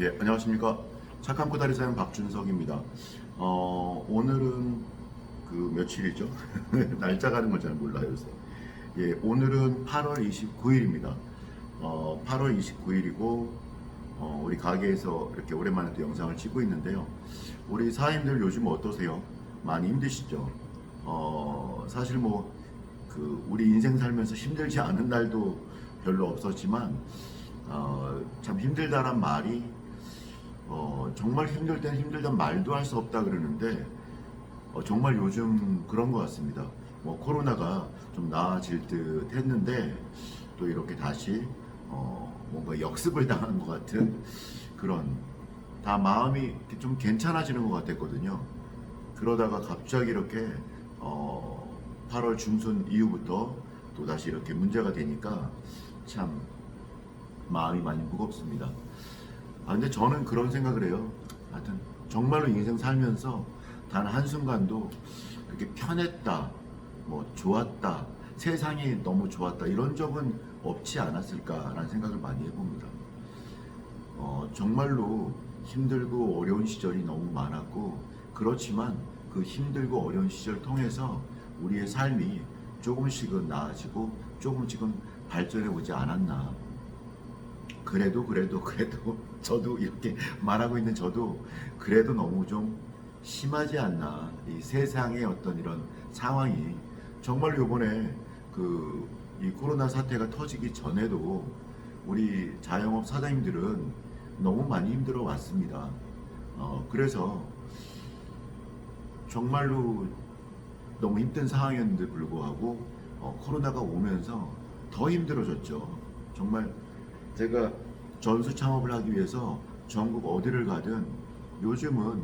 예, 안녕하십니까. 착한 코다리 사장 박준석입니다. 어, 오늘은 그 며칠이죠? 날짜 가는 걸 잘 몰라요, 요새. 예, 오늘은 8월 29일입니다. 어, 8월 29일이고, 어, 우리 가게에서 이렇게 오랜만에 또 영상을 찍고 있는데요. 우리 사장님들 요즘 어떠세요? 많이 힘드시죠? 어, 사실 뭐, 그, 우리 인생 살면서 힘들지 않은 날도 별로 없었지만, 어, 참 힘들다란 말이 어, 정말 힘들 땐 힘들단 말도 할 수 없다 그러는데 어, 정말 요즘 그런 것 같습니다. 뭐 코로나가 좀 나아질 듯 했는데 또 이렇게 다시 어, 뭔가 역습을 당한 것 같은 그런 다 마음이 좀 괜찮아지는 것 같았거든요. 그러다가 갑자기 이렇게 어, 8월 중순 이후부터 또 다시 이렇게 문제가 되니까 참 마음이 많이 무겁습니다. 아 근데 저는 그런 생각을 해요. 하여튼 정말로 인생 살면서 단 한순간도 이렇게 편했다, 뭐 좋았다, 세상이 너무 좋았다 이런 적은 없지 않았을까라는 생각을 많이 해봅니다. 어, 정말로 힘들고 어려운 시절이 너무 많았고 그렇지만 그 힘들고 어려운 시절 을 통해서 우리의 삶이 조금씩은 나아지고 조금씩은 발전해 오지 않았나 그래도 그래도 그래도 저도 이렇게 말하고 있는 저도 그래도 너무 좀 심하지 않나 이 세상의 어떤 이런 상황이 정말 요번에 그 이 코로나 사태가 터지기 전에도 우리 자영업 사장님들은 너무 많이 힘들어 왔습니다. 어 그래서 정말로 너무 힘든 상황이었는데 불구하고 어, 코로나가 오면서 더 힘들어졌죠. 정말 제가 전수 창업을 하기 위해서 전국 어디를 가든 요즘은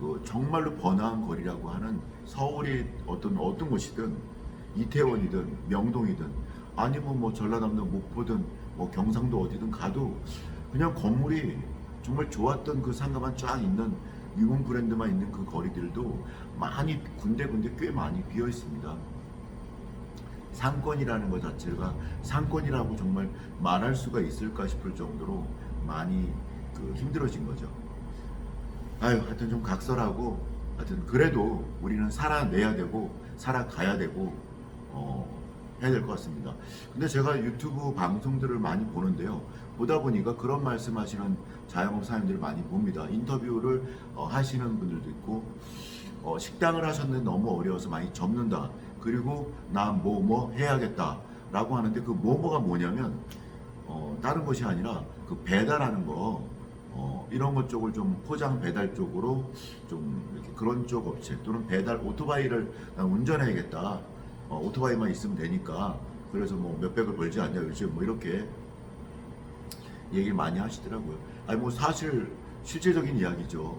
그 정말로 번화한 거리라고 하는 서울이 어떤 어떤 곳이든 이태원이든 명동이든 아니면 뭐 전라남도 목포든 뭐 경상도 어디든 가도 그냥 건물이 정말 좋았던 그 상가만 쫙 있는 유명 브랜드만 있는 그 거리들도 많이 군데군데 꽤 많이 비어 있습니다. 상권이라는 것 자체가 상권이라고 정말 말할 수가 있을까 싶을 정도로 많이 그 힘들어진 거죠. 아유, 하여튼 좀 각설하고, 하여튼 그래도 우리는 살아내야 되고, 살아가야 되고, 어, 해야 될 것 같습니다. 근데 제가 유튜브 방송들을 많이 보는데요. 보다 보니까 그런 말씀 하시는 자영업 사장님들을 많이 봅니다. 인터뷰를 어, 하시는 분들도 있고, 어, 식당을 하셨는데 너무 어려워서 많이 접는다. 그리고 나뭐뭐 해야겠다. 라고 하는데 그 뭐뭐가 뭐냐면, 어, 다른 것이 아니라 그 배달하는 거, 어, 이런 것 쪽을 좀 포장 배달 쪽으로 좀 이렇게 그런 쪽 업체 또는 배달 오토바이를 난 운전해야겠다. 어, 오토바이만 있으면 되니까 그래서 뭐 몇백을 벌지 않냐 요즘 뭐 이렇게 얘기를 많이 하시더라고요. 아니 뭐 사실 실제적인 이야기죠.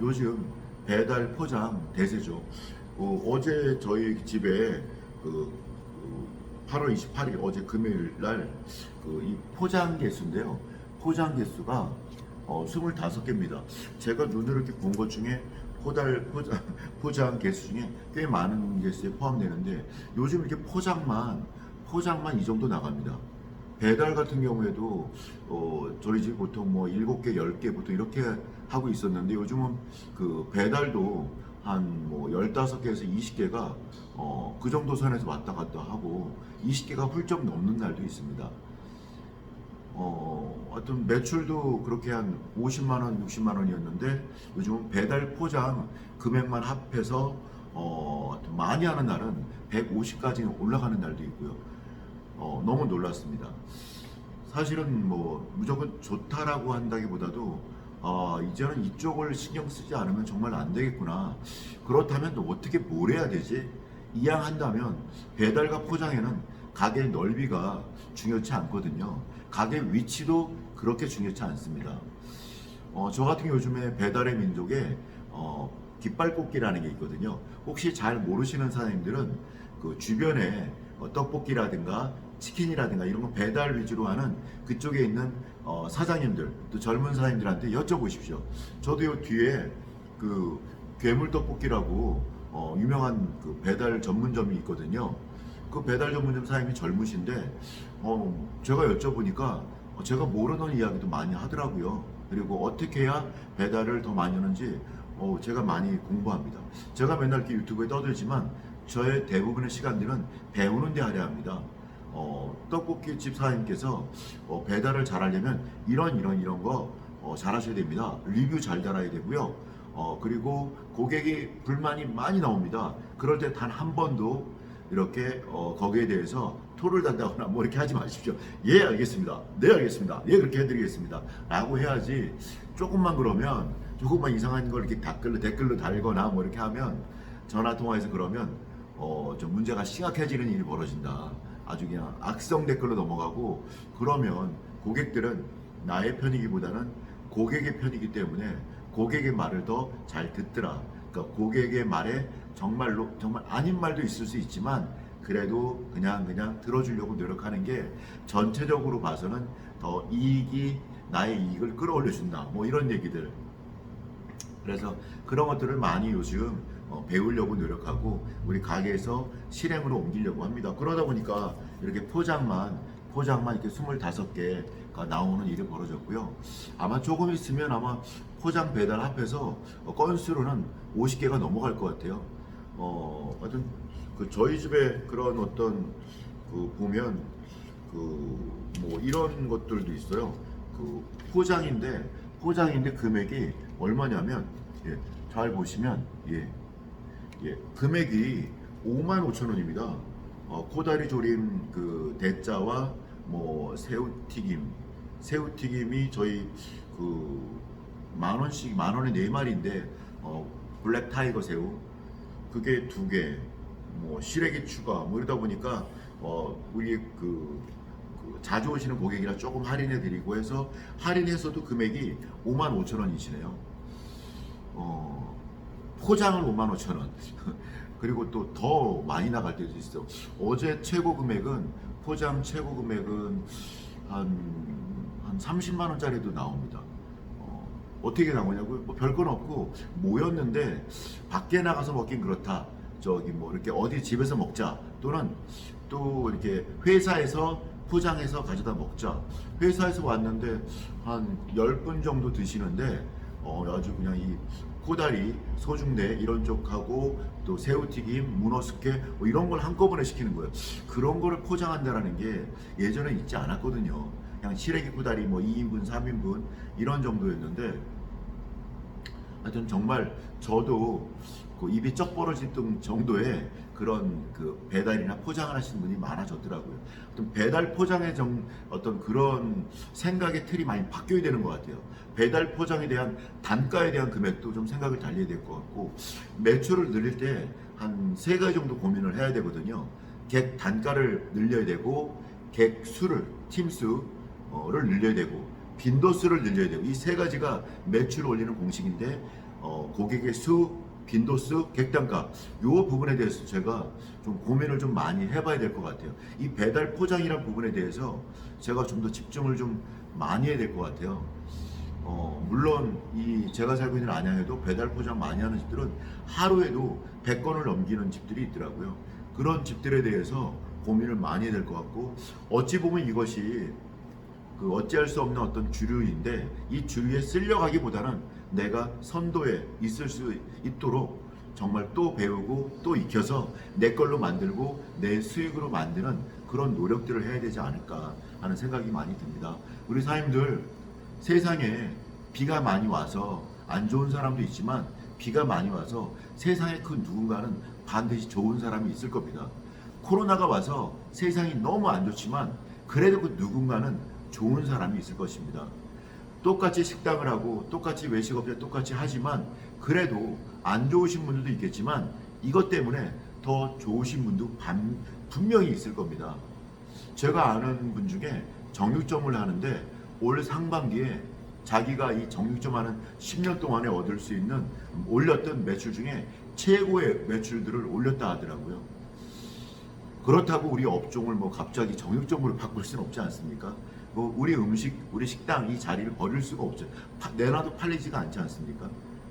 요즘 배달 포장 대세죠. 어, 어제 저희 집에 그, 그 8월 28일 어제 금요일 날 그 이 포장 개수인데요. 포장 개수가 어, 25개입니다. 제가 눈으로 이렇게 본 것 중에 포달 포장, 포장 개수 중에 꽤 많은 개수에 포함되는데 요즘 이렇게 포장만 포장만 이 정도 나갑니다. 배달 같은 경우에도 어, 저희 집 보통 뭐 7개, 10개 보통 이렇게 하고 있었는데 요즘은 그 배달도 한뭐 15개에서 20개가 어, 그 정도 선에서 왔다 갔다 하고 20개가 훌쩍 넘는 날도 있습니다. 어, 어떤 매출도 그렇게 한 50만 원, 60만 원이었는데 요즘은 배달 포장 금액만 합해서 어, 많이 하는 날은 150까지 올라가는 날도 있고요. 어, 너무 놀랐습니다. 사실은 뭐 무조건 좋다라고 한다기보다도 아, 이제는 이쪽을 신경 쓰지 않으면 정말 안 되겠구나. 그렇다면 또 어떻게 뭘 해야 되지? 이양한다면 배달과 포장에는 가게 넓이가 중요치 않거든요. 가게 위치도 그렇게 중요치 않습니다. 어, 저 같은 요즘에 배달의 민족에 어, 깃발꽃기라는 게 있거든요. 혹시 잘 모르시는 사장님들은 그 주변에 어, 떡볶이라든가 치킨이라든가 이런 거 배달 위주로 하는 그쪽에 있는 어, 사장님들 또 젊은 사장님들한테 여쭤보십시오. 저도 요 뒤에 그 괴물 떡볶이라고 어, 유명한 그 배달 전문점이 있거든요. 그 배달 전문점 사장님이 젊으신데 어, 제가 여쭤보니까 어, 제가 모르는 이야기도 많이 하더라고요. 그리고 어떻게 해야 배달을 더 많이 하는지 어, 제가 많이 공부합니다. 제가 맨날 이렇게 유튜브에 떠들지만 저의 대부분의 시간들은 배우는 데 할애합니다. 어, 떡볶이 집 사장님께서 어, 배달을 잘하려면 이런 이런 이런 거 어, 잘하셔야 됩니다. 리뷰 잘 달아야 되고요. 어, 그리고 고객이 불만이 많이 나옵니다. 그럴 때 단 한 번도 이렇게 어, 거기에 대해서 토를 단다거나 뭐 이렇게 하지 마십시오. 예, 알겠습니다. 네, 알겠습니다. 예, 그렇게 해드리겠습니다. 라고 해야지 조금만 그러면 조금만 이상한 걸 이렇게 댓글로, 댓글로 달거나 뭐 이렇게 하면 전화 통화해서 그러면 어, 좀 문제가 심각해지는 일이 벌어진다. 아주 그냥 악성 댓글로 넘어가고 그러면 고객들은 나의 편이기보다는 고객의 편이기 때문에 고객의 말을 더 잘 듣더라. 그러니까 고객의 말에 정말로 정말 아닌 말도 있을 수 있지만 그래도 그냥 그냥 들어주려고 노력하는 게 전체적으로 봐서는 더 이익이 나의 이익을 끌어올려 준다. 뭐 이런 얘기들. 그래서 그런 것들을 많이 요즘 어, 배우려고 노력하고 우리 가게에서 실행으로 옮기려고 합니다. 그러다 보니까 이렇게 포장만 포장만 이렇게 25개가 나오는 일이 벌어졌고요. 아마 조금 있으면 아마 포장 배달 합해서 어, 건수로는 50개가 넘어갈 것 같아요. 어, 하여튼 그 저희 집에 그런 어떤 그 보면 그 뭐 이런 것들도 있어요. 그 포장인데 포장인데 금액이 얼마냐면 예, 잘 보시면 예, 예, 금액이 5만 5천 원입니다. 어, 코다리 조림 그 대짜와 뭐 새우튀김, 새우튀김이 저희 그 만 원씩 만 원에 네 마리인데 어, 블랙 타이거 새우 그게 두 개, 뭐 시래기 추가 뭐 이러다 보니까 어, 우리 그, 그 자주 오시는 고객이라 조금 할인해 드리고 해서 할인해서도 금액이 5만 5천 원이시네요. 어, 포장은 5만 5천 원. 그리고 또 더 많이 나갈 때도 있어. 어제 최고 금액은 포장 최고 금액은 한 한 30만 원짜리도 나옵니다. 어, 어떻게 나오냐고요? 뭐 별건 없고 모였는데 밖에 나가서 먹긴 그렇다. 저기 뭐 이렇게 어디 집에서 먹자 또는 또 이렇게 회사에서 포장해서 가져다 먹자. 회사에서 왔는데 한 10분 정도 드시는데 어, 아주 그냥 이 코다리, 소중대 이런 쪽하고 또 새우튀김, 문어숙회 뭐 이런 걸 한꺼번에 시키는 거예요. 그런 거를 포장한다라는 게 예전에 있지 않았거든요. 그냥 시래기 코다리 뭐 2인분, 3인분 이런 정도였는데 하여튼 정말 저도 그 입이 쩍 벌어지던 정도의 그런 그 배달이나 포장을 하시는 분이 많아졌더라고요. 어떤 배달 포장의 정, 어떤 그런 생각의 틀이 많이 바뀌어야 되는 것 같아요. 배달 포장에 대한 단가에 대한 금액도 좀 생각을 달려야 될 것 같고 매출을 늘릴 때 한 세 가지 정도 고민을 해야 되거든요. 객 단가를 늘려야 되고 객 수를 팀 수를 늘려야 되고 빈도수를 늘려야 되고 이 세 가지가 매출을 올리는 공식인데 어, 고객의 수, 빈도수, 객단가 이 부분에 대해서 제가 좀 고민을 좀 많이 해봐야 될 것 같아요. 이 배달 포장이라는 부분에 대해서 제가 좀 더 집중을 좀 많이 해야 될 것 같아요. 어, 물론 이 제가 살고 있는 안양에도 배달 포장 많이 하는 집들은 하루에도 100건을 넘기는 집들이 있더라고요. 그런 집들에 대해서 고민을 많이 해야 될 것 같고 어찌 보면 이것이 그 어찌할 수 없는 어떤 주류인데 이 주류에 쓸려가기보다는 내가 선도에 있을 수 있도록 정말 또 배우고 또 익혀서 내 걸로 만들고 내 수익으로 만드는 그런 노력들을 해야 되지 않을까 하는 생각이 많이 듭니다. 우리 사님들 세상에 비가 많이 와서 안 좋은 사람도 있지만 비가 많이 와서 세상에 그 누군가는 반드시 좋은 사람이 있을 겁니다. 코로나가 와서 세상이 너무 안 좋지만 그래도 그 누군가는 좋은 사람이 있을 것입니다. 똑같이 식당을 하고 똑같이 외식업체 똑같이 하지만 그래도 안 좋으신 분들도 있겠지만 이것 때문에 더 좋으신 분도 반, 분명히 있을 겁니다. 제가 아는 분 중에 정육점을 하는데 올 상반기에 자기가 이 정육점 하는 10년 동안에 얻을 수 있는 올렸던 매출 중에 최고의 매출들을 올렸다 하더라고요. 그렇다고 우리 업종을 뭐 갑자기 정육점으로 바꿀 수는 없지 않습니까? 뭐 우리 음식, 우리 식당 이 자리를 버릴 수가 없죠. 파- 내놔도 팔리지가 않지 않습니까?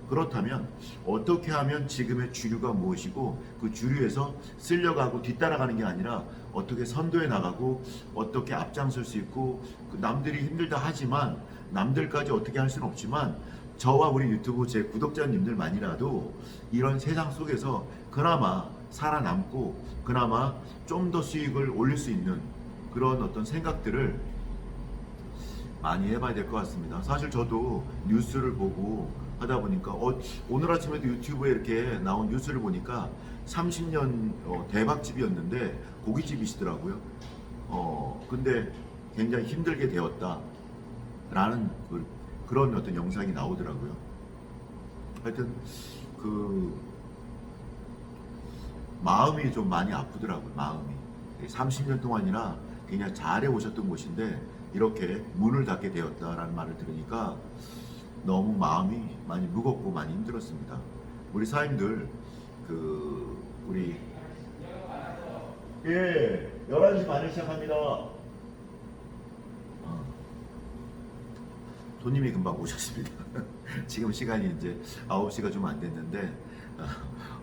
그렇다면 어떻게 하면 지금의 주류가 무엇이고 그 주류에서 쓸려가고 뒤따라가는 게 아니라 어떻게 선도해 나가고 어떻게 앞장설 수 있고 그 남들이 힘들다 하지만 남들까지 어떻게 할 수는 없지만 저와 우리 유튜브 제 구독자님들만이라도 이런 세상 속에서 그나마 살아남고 그나마 좀 더 수익을 올릴 수 있는 그런 어떤 생각들을 많이 해봐야 될 것 같습니다. 사실 저도 뉴스를 보고 하다 보니까 어, 오늘 아침에도 유튜브에 이렇게 나온 뉴스를 보니까 30년 어, 대박집이었는데 고깃집이시더라고요. 어, 근데 굉장히 힘들게 되었다 라는 그, 그런 어떤 영상이 나오더라고요. 하여튼 그 마음이 좀 많이 아프더라고요. 마음이 30년 동안이나 그냥 잘해 오셨던 곳인데 이렇게 문을 닫게 되었다라는 말을 들으니까 너무 마음이 많이 무겁고 많이 힘들었습니다. 우리 사임들 그 우리 예 11시 반에 시작합니다. 어. 손님이 금방 오셨습니다. 지금 시간이 이제 9시가 좀 안 됐는데 아,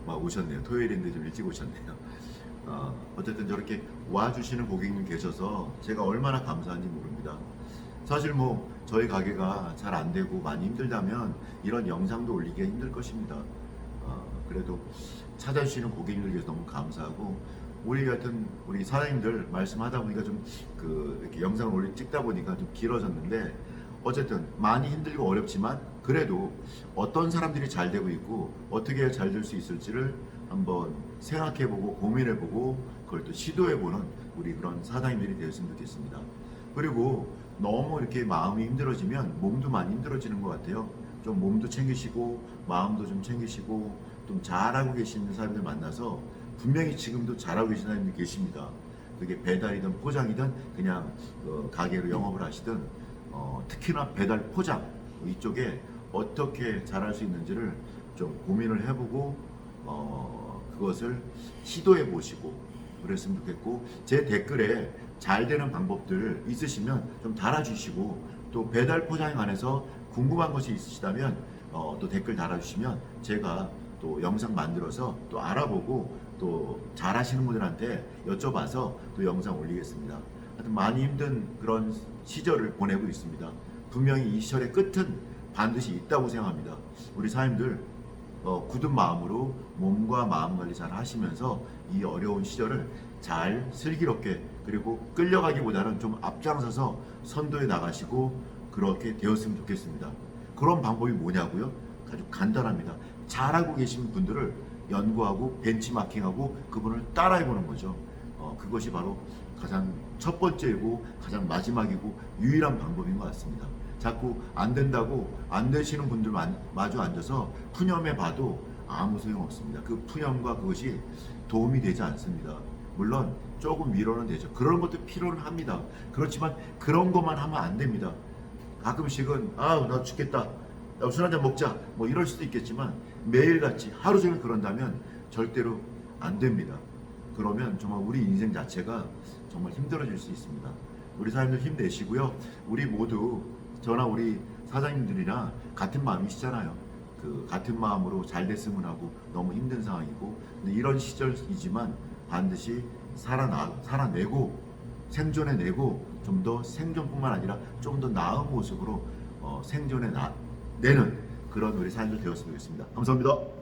막 오셨네요. 토요일인데 좀 일찍 오셨네요. 어, 어쨌든 저렇게 와주시는 고객님 계셔서 제가 얼마나 감사한지 모릅니다. 사실 뭐 저희 가게가 잘 안 되고 많이 힘들다면 이런 영상도 올리기가 힘들 것입니다. 어, 그래도 찾아주시는 고객님들께서 너무 감사하고 우리 같은 우리 사장님들 말씀하다 보니까 좀 그 이렇게 영상을 올리 찍다 보니까 좀 길어졌는데 어쨌든 많이 힘들고 어렵지만 그래도 어떤 사람들이 잘 되고 있고 어떻게 잘 될 수 있을지를 한번 생각해보고 고민해보고 그걸 또 시도해보는 우리 그런 사장님들이 되었으면 좋겠습니다. 그리고 너무 이렇게 마음이 힘들어지면 몸도 많이 힘들어지는 것 같아요. 좀 몸도 챙기시고 마음도 좀 챙기시고 좀 잘하고 계시는 사람들 만나서 분명히 지금도 잘하고 계시는 사람들이 계십니다. 그게 배달이든 포장이든 그냥 어, 가게로 영업을 하시든 어, 특히나 배달 포장 이쪽에 어떻게 잘할 수 있는지를 좀 고민을 해보고 어, 그것을 시도해 보시고 그랬으면 좋겠고 제 댓글에 잘 되는 방법들 있으시면 좀 달아주시고 또 배달 포장에 관해서 궁금한 것이 있으시다면 어, 또 댓글 달아주시면 제가 또 영상 만들어서 또 알아보고 또 잘하시는 분들한테 여쭤봐서 또 영상 올리겠습니다. 하여튼 많이 힘든 그런 시절을 보내고 있습니다. 분명히 이 시절의 끝은 반드시 있다고 생각합니다. 우리 사람들 어, 굳은 마음으로 몸과 마음 관리 잘 하시면서 이 어려운 시절을 잘 슬기롭게 그리고 끌려가기보다는 좀 앞장서서 선도에 나가시고 그렇게 되었으면 좋겠습니다. 그런 방법이 뭐냐고요? 아주 간단합니다. 잘하고 계신 분들을 연구하고 벤치마킹하고 그분을 따라해 보는 거죠. 어, 그것이 바로 가장 첫 번째이고 가장 마지막이고 유일한 방법인 것 같습니다. 자꾸 안 된다고 안 되시는 분들 만- 마주 앉아서 푸념해 봐도 아무 소용 없습니다. 그 푸념과 그것이 도움이 되지 않습니다. 물론 조금 위로는 되죠. 그런 것도 필요는 합니다. 그렇지만 그런 것만 하면 안 됩니다. 가끔씩은 아우 나 죽겠다. 나술 한잔 먹자. 뭐 이럴 수도 있겠지만 매일같이 하루 종일 그런다면 절대로 안 됩니다. 그러면 정말 우리 인생 자체가 정말 힘들어질 수 있습니다. 우리 사람들 힘내시고요. 우리 모두 저나 우리 사장님들이나 같은 마음이시잖아요. 그 같은 마음으로 잘 됐으면 하고 너무 힘든 상황이고 근데 이런 시절이지만 반드시 살아나 살아내고 생존해내고 좀 더 생존뿐만 아니라 좀 더 나은 모습으로 어, 생존해 나, 내는 그런 우리 사람들 되었으면 좋겠습니다. 감사합니다.